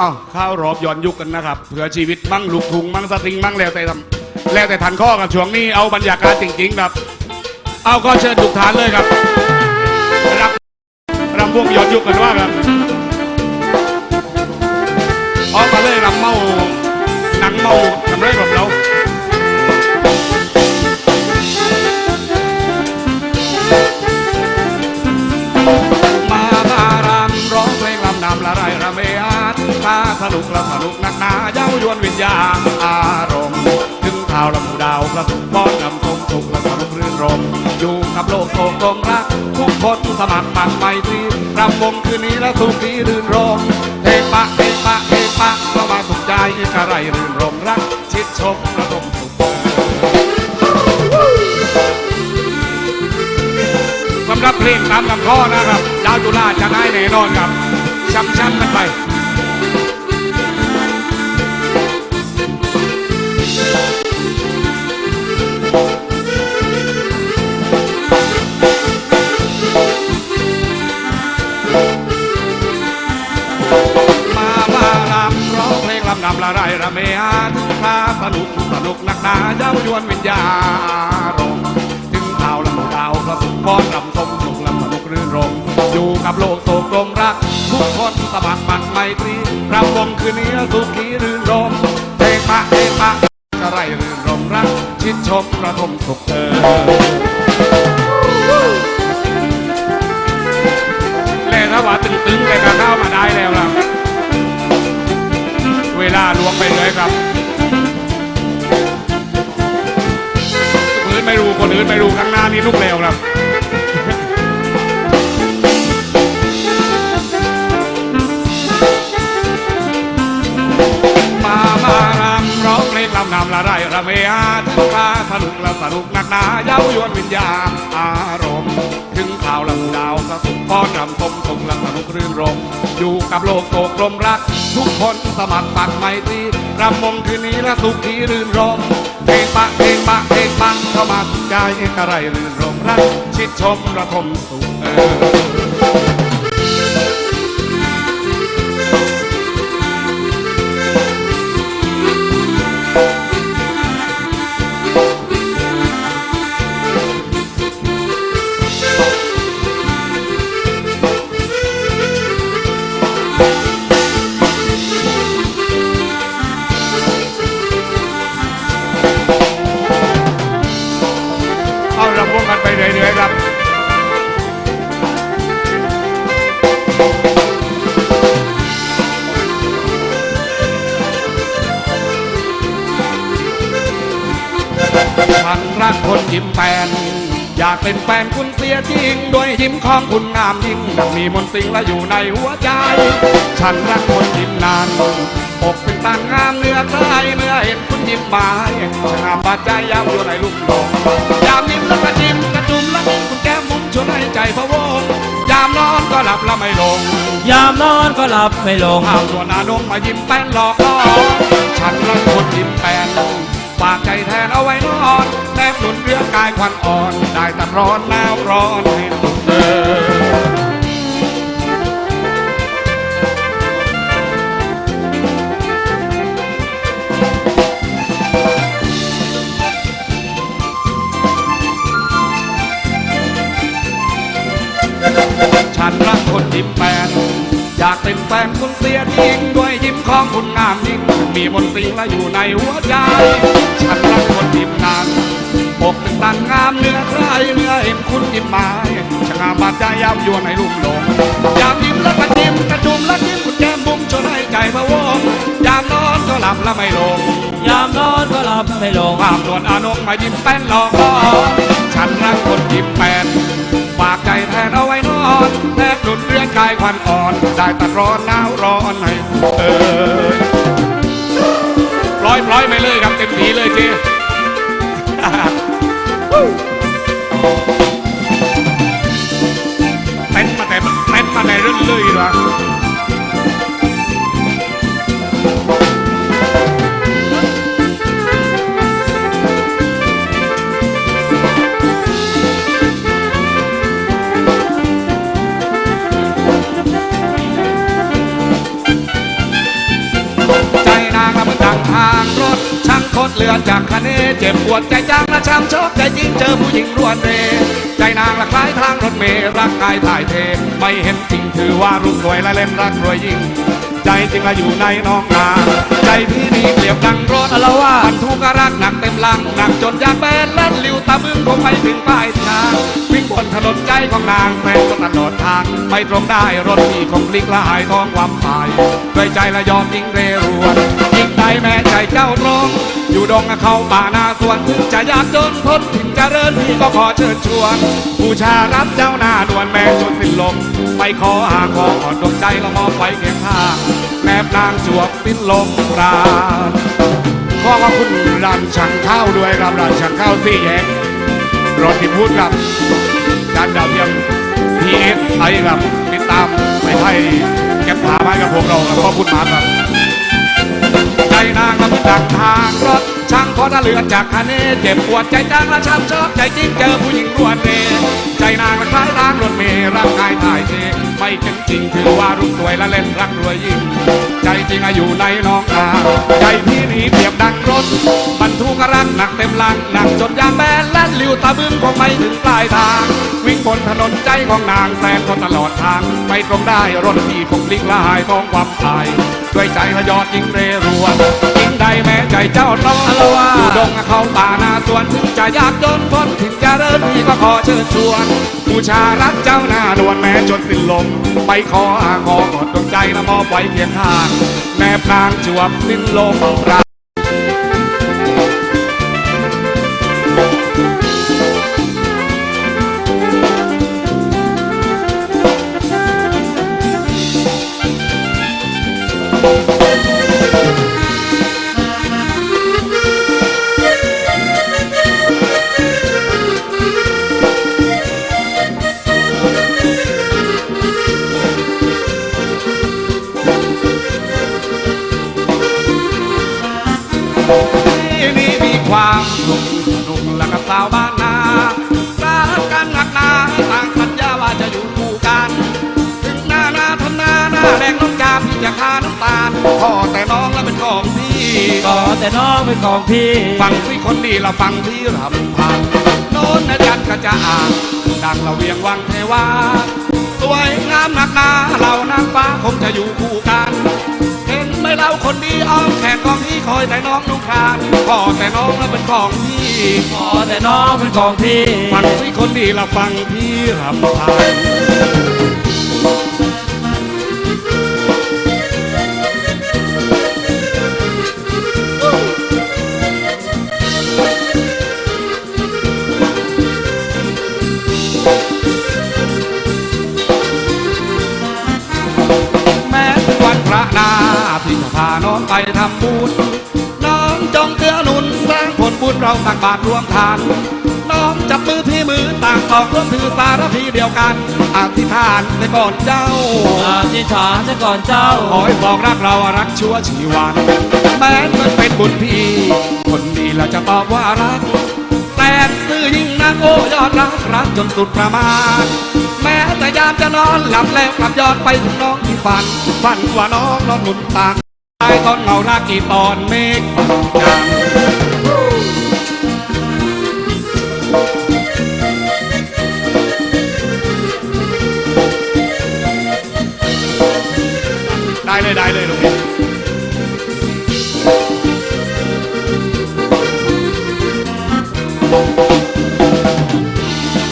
อ้าวข้าวรอบย้อนยุคกันนะครับเผื่อชีวิตมั่งลูกทุงมั่งสตริงมั่งแล้วแต่ทำแล้วแต่ทันข้อกับช่วงนี้เอาบรรยากาศจริงๆครับ เอาก็เชิญทุกฐานเลยครับรับรำวงย้อนยุคกันว่าครับออกมาเลยรำเมาหนังเมา โลกโศกลมรัก ทุกคนสมัครมันไมตรีรำวงคืนนี้และสุขีรื่นรมเทปะเทปะเทปะเข้ามาสุขใจกระไรรื่นรมรัก ชิดชมระดมสุขสำหรับเพลงตามลำข้อนะครับดาวจุฬาจะได้แน่นอนครับช้ำช้ำๆกันไปาวพระสุขพรำสมสุขลำสนุกรื่นรมอยู่กับโลกโศกลมรัก ทุกคนสมัครมันไมตรีรำวงคืนนี้สุขีรื่นรมเทปะเทปะกระไรรื่นรมรัก ชิดชมประทมสุขเออแล้วถ้าว่าตึงๆเลยก็เข้ามาได้แล้วล่ะ เวลาลวงไปเลยครับคนอื่นไม่รู้คนอื่นไม่รู้ข้างหน้านี่ลูกแล้วครับำละไรระเมอาถึงพาสนุกละสนุกนักหนาเย้ายวนวิญญาณอารมณ์ ถึงข่าวลำดาวสะสุขป้อนำสมสุขละสนุกรื่นรม อยู่กับโลกโศกลมรัก ทุกคนสมัครปักไมตรีรำวงคืนนี้ละสุขีรื่นรมเพลงปะเพลงปะเพลงปังเข้ามาสุขใจเอกไรรื่นรมรัก ชิดชมระทมสุขเออ รำวงกันไปเรื่อยครับฉันรักคนยิ้มแปนอยากเป็นแฟนคุณเสียจริง ด้วยยิ้มของคุณงามยิ่งดังมีมนต์สิงและอยู่ในหัวใจ ฉันรักคนยิ้มนานอกเป็นต่างงามเนื้อใครเมื่อเห็นคุณยิ้มมางามบาดใจยาวอยู่ในลูกหลงยามยิ้มแล้วก็ยิ้ม ก็หลับแล้วไม่ลง ยามนอนก็หลับไม่ลง เอาส่วนอานงมายิ้มแป้นหลอกล่อฉันรักคนยิ้มแป้นฝากใจแทนเอาไว้นอนแนบหนุนเรื่องกายควันอ่อน ได้แต่ร้อนหนาวร้อนให้สุดเดิน คนยิ้มแป้นอยากเป็นแฟนคุณเสียจริงด้วยยิ้มของคุณงามยิ่งมีมนต์สิงและอยู่ในหัวใจ ฉันรักคนยิ้มนานปกเป็นตันงามเนื้อใครเมื่อเห็นคุณยิ้มมาช่างงามบาดใจยาวอยวนในลุ่มหลงยามยิ้มแล้วก็ยิ้มกระจุมแล้วยิ้มคุณแก้มบุ้มชวนให้ใจพะวงยามนอนก็หลับแล้วไม่ลง ยามนอนก็หลับไม่ลงภาพนวลอานงมายิ้มแป้นหลอกล่อฉันรักคนันอ่อนได้แต่ร้อนหนาวร้อนให้เออปล่อยปล่อยไปเลยครับเต็มทีเลยจี ช่างคดเลือดจากคะเนเจ็บปวดใจจังและช้ำชอกใจจริงเจอผู้หญิงรวนเรใจนางละคล้ายทางรถเมล์ร่างกายถ่ายเท ไม่เห็นจริงถือว่ารุ่งรวยและเล่นรักรวยยิ่ง ใจจริงละอยู่ในน้องนา ใจพี่นี่เปรียบดังรถอารวาบรรทุกรักหนักเต็มลังหนักจนอยางแบนและลิวตาบึ้งคงไม่ถึงปลายทางวิ่งบนถนนใจของนางแฟนก็ตลอดทางไม่ตรงได้รถที่คงพลิกละหายท้องความตายด้วยใจละยอมยิงเรรวนยิงได้แม้ใจเจ้าตรง อยู่ดงเขาป่านาสวนถึงจะยากจนพ้นถึงจะเริญพี่ก็ขอเชิญชวนบูชารับเจ้าหน้านวลแม่จนสิ้นลมไปขอหาขออ่อนดวงใจละมอไว้เคียงข้างแนบนางจวบสิ้นลมราณขอขอบคุณร้านช่างข้าวด้วยครับร้านช่างข้าวสี่แยกรถที่พูดกับจานดาวเทียม PS ไทยครับติดตามไปไทยแก็บผาไม้กับพวกเราครับขอบคุณมากครับใจนาง ดังทางรถช่างพอตะเลือนจากคาเนเจ็บปวดใจจังและช้ำชอกใจจริงเจอผู้หญิงรวนเรใจนางละคล้ายทางรถเมล์ร่างกายถ่ายเทไม่เป็นจริงถือว่ารุ่งสวยและเล่นรักรวยยิ่งใจจริงอะอยู่ในน้องนาใจพี่นี่เปรียบดังรถบรรทุกรักหนักเต็มลังหนักจนยางแบนและลิวตาบึ้งคงไม่ถึงปลายทาง วิ่งบนถนนใจของนางแสนคนตลอดทางไม่ตรงได้รถที่คงพลิกละหายท้องความตาย ด้วยใจละยอดยิงเรรวนยิงได้แม้ใจเจ้าต้องอารวาสอยู่ดงเขาป่านาสวนถึงจะยากจนพ้นถึงจะเริ่มพี่ก็ขอเชิญชวนบูชารักเจ้าหน้านวลแม้จนสิ้นลม ไปขออาขอกอดดวงใจละมอบไว้เคียงข้างแนบนางจวบสิ้นลมรา แต่น้องเป็นของพี่ ฟังสิคนดีเราฟังพี่รำพันโน้นนะจันทร์ก็จะอ่านดังเราเวียงวังเทวาสวยงามหนักหนาเรานางฟ้าคงจะอยู่คู่กัน เห็นไหมเราคนดีอ้อมแขนของพี่คอยแต่น้องนุ่งครานพ่อแต่น้องแล้วเป็นของพี่ก็แต่น้องเป็นของพี่ ฟังสิคนดีเราฟังพี่รำพัน น้องไปทำบุญน้องจงเกื้อหนุนสร้างผลบุญเราตักบาตรรวมทาน น้องจับมือพี่มือต่างออกร่วมถือสารพีเดียวกันอธิษฐานเสียก่อนเจ้าอธิษฐานซะก่อนเจ้าขอให้บอกรักเรารักชั่วชีวันแม้มันเป็นบุญพี่ คนดีเราจะตอบว่ารักแต่ซื่อยิ่งนักโอ้ยอดรักรักจนสุดประมาณแม้แต่ยามจะนอนหลับแล้วกลับยอดไปถึงน้องที่ฝันฝันว่าน้องนอนหนุนตาง ตายตอนเงารักกี่ตอนเมฆจางได้เลยได้เลยลูกบี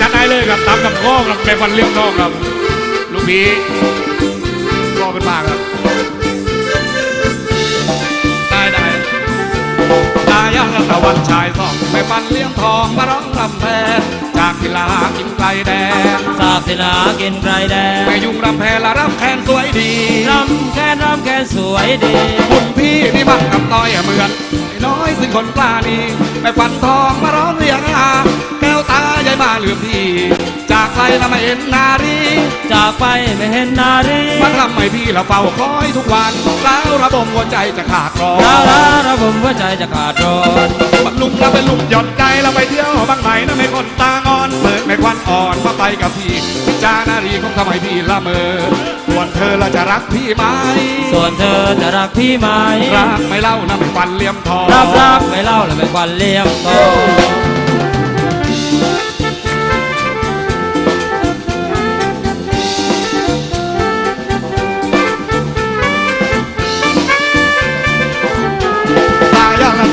จัดได้เลยครับตามกับข้องครับเป็นวันเลี้ยงทองครับ ลูกพี่รอเป็นมากครับ ยังตะวันชายสองไปปันเลี้ยงทองมาร้องรำแพนจากกีฬากินไกลแดงสาบศิลากินไกรแดงแม่ยุงรำแพนละรำแคนสวยดีรำแค่รำแค่สวยดีคุณพี่นี่มันกับต้อยเหมือนไอ้น้อยซึ่งคนกล้านี่ไปฟันทองมาร้องเรียงอา หลือมพี่ จากใครละไม่เห็นนารี จากไปไม่เห็นนารีมันทำให้พี่ละเฝ้าคอยทุกวันแล้วระบมหัวใจจะขาดรอดาราระผมหัวใจจะขาดร้อนบัดลุงเราเป็นลุงหย่อนใจเราไปเที่ยวบางไหนนะไม่คนตางอนอนเปิดในควันอ่อนมาไปกับพี่พิจานารีคงทำให้พี่ละเมอส่วนเธอละจะรักพี่ไหมส่วนเธอจะรักพี่ไหมรักไม่เล่านะไม่ฟันเหลี่ยมทองรับรักไม่เล่าและไม่ควันเลี้ยมโตส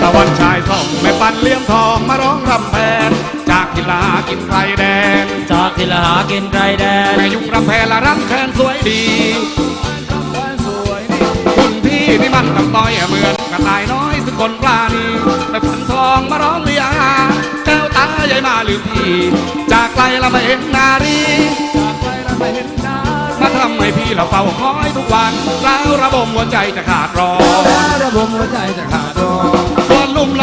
ตะวันชายส่องแม่ปันเหลี่ยมทองมาร้องรำแพนจากกีฬากินไพรแดงจากที่ละหากินไกรแดนแม่ยุงรำแพนละรำแทนสวยดีคุณพี่นี่มันกับต้อยเหมือนกระต่ายน้อยสุกคนปลานีแต่พันทองมาร้องเรียงแก้วตาใหญ่มาลืมพี่จากไกลเราไม่เห็นนารีจากไกลเราไม่เห็นนารีมาทำให้พี่เราเฝ้าคอยทุกวันแล้วระบมหัวใจจะขาดรอระบมหัวใจจะขาดรอส่วนลุ่ม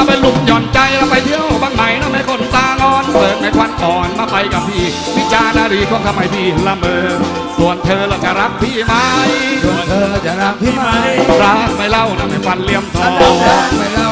เราไปลุ่มหย่อนใจเราไปเที่ยวบางไหนนะไม่คนตางอนเสิร์ฟในควันอ่อนมาไปกับพี่พิจานารีคงทำให้พี่ละเมอส่วนเธอเราจะรักพี่ไหมส่วนเธอจะรักพี่ไหมรักไม่เล่านะไม่ฟันเหลี่ยมทองรักไม่เล่า